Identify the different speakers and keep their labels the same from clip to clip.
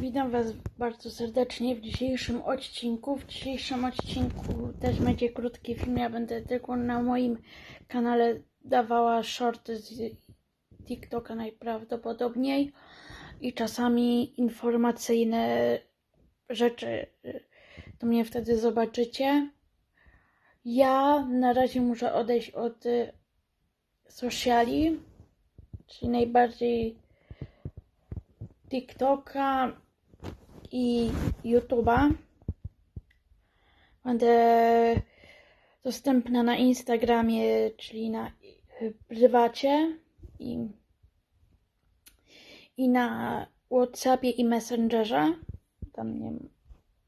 Speaker 1: Witam Was bardzo serdecznie w dzisiejszym odcinku. W dzisiejszym odcinku też będzie krótki film. Ja będę tylko na moim kanale dawała shorty z TikToka najprawdopodobniej i czasami informacyjne rzeczy. To mnie wtedy zobaczycie. Ja na razie muszę odejść od y, sociali, czyli najbardziej TikToka i YouTube'a. Będę dostępna na Instagramie, czyli na prywacie i, i na Whatsappie i Messengerze. Tam mnie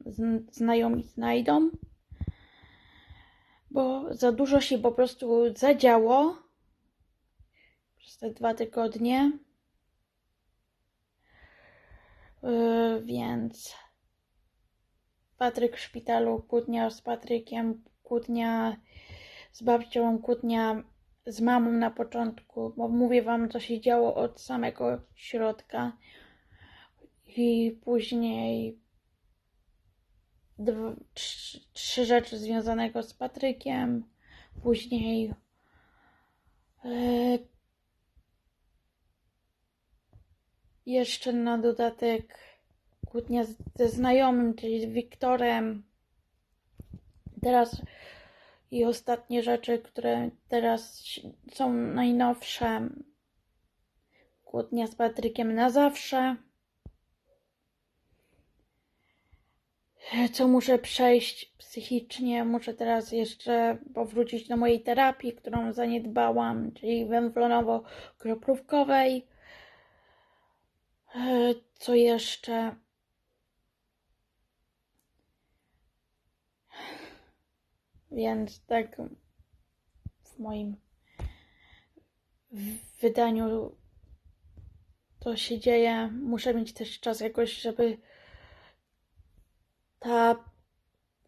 Speaker 1: zn- znajomi znajdą. Bo za dużo się po prostu zadziało przez te dwa tygodnie. Yy, więc Patryk w szpitalu, kłótnia z Patrykiem, kłótnia z babcią, kłótnia z mamą na początku, bo mówię wam, co się działo od samego środka. I później dwa, trzy, trzy rzeczy związanego z Patrykiem, później yy, jeszcze na dodatek kłótnia ze znajomym, czyli z Wiktorem. Teraz i ostatnie rzeczy, które teraz są najnowsze. Kłótnia z Patrykiem na zawsze. Co muszę przejść psychicznie? Muszę teraz jeszcze powrócić do mojej terapii, którą zaniedbałam, czyli węflonowo-kroplówkowej. E, Co jeszcze? Więc tak w moim wydaniu to się dzieje. Muszę mieć też czas jakoś, żeby ta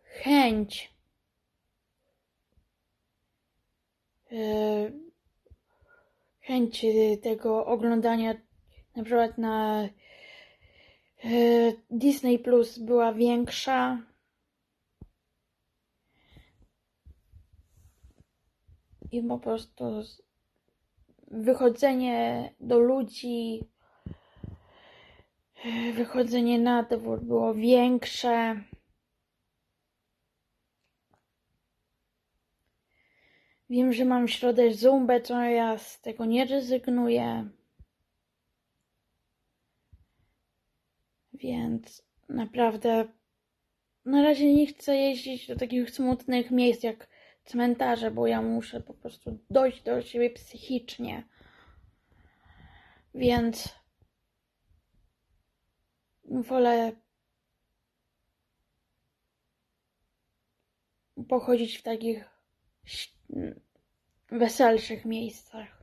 Speaker 1: chęć e, chęć tego oglądania na przykład na e, Disney Plus była większa. I po prostu wychodzenie do ludzi, e, wychodzenie na dwór było większe. Wiem, że mam środę zumbę, co ja z tego nie rezygnuję. Więc naprawdę na razie nie chcę jeździć do takich smutnych miejsc jak cmentarze, bo ja muszę po prostu dojść do siebie psychicznie. Więc wolę pochodzić w takich weselszych miejscach.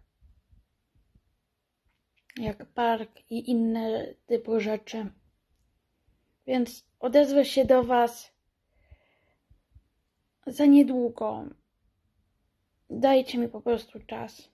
Speaker 1: Jak park i inne typu rzeczy. Więc odezwę się do Was za niedługo. Dajcie mi po prostu czas.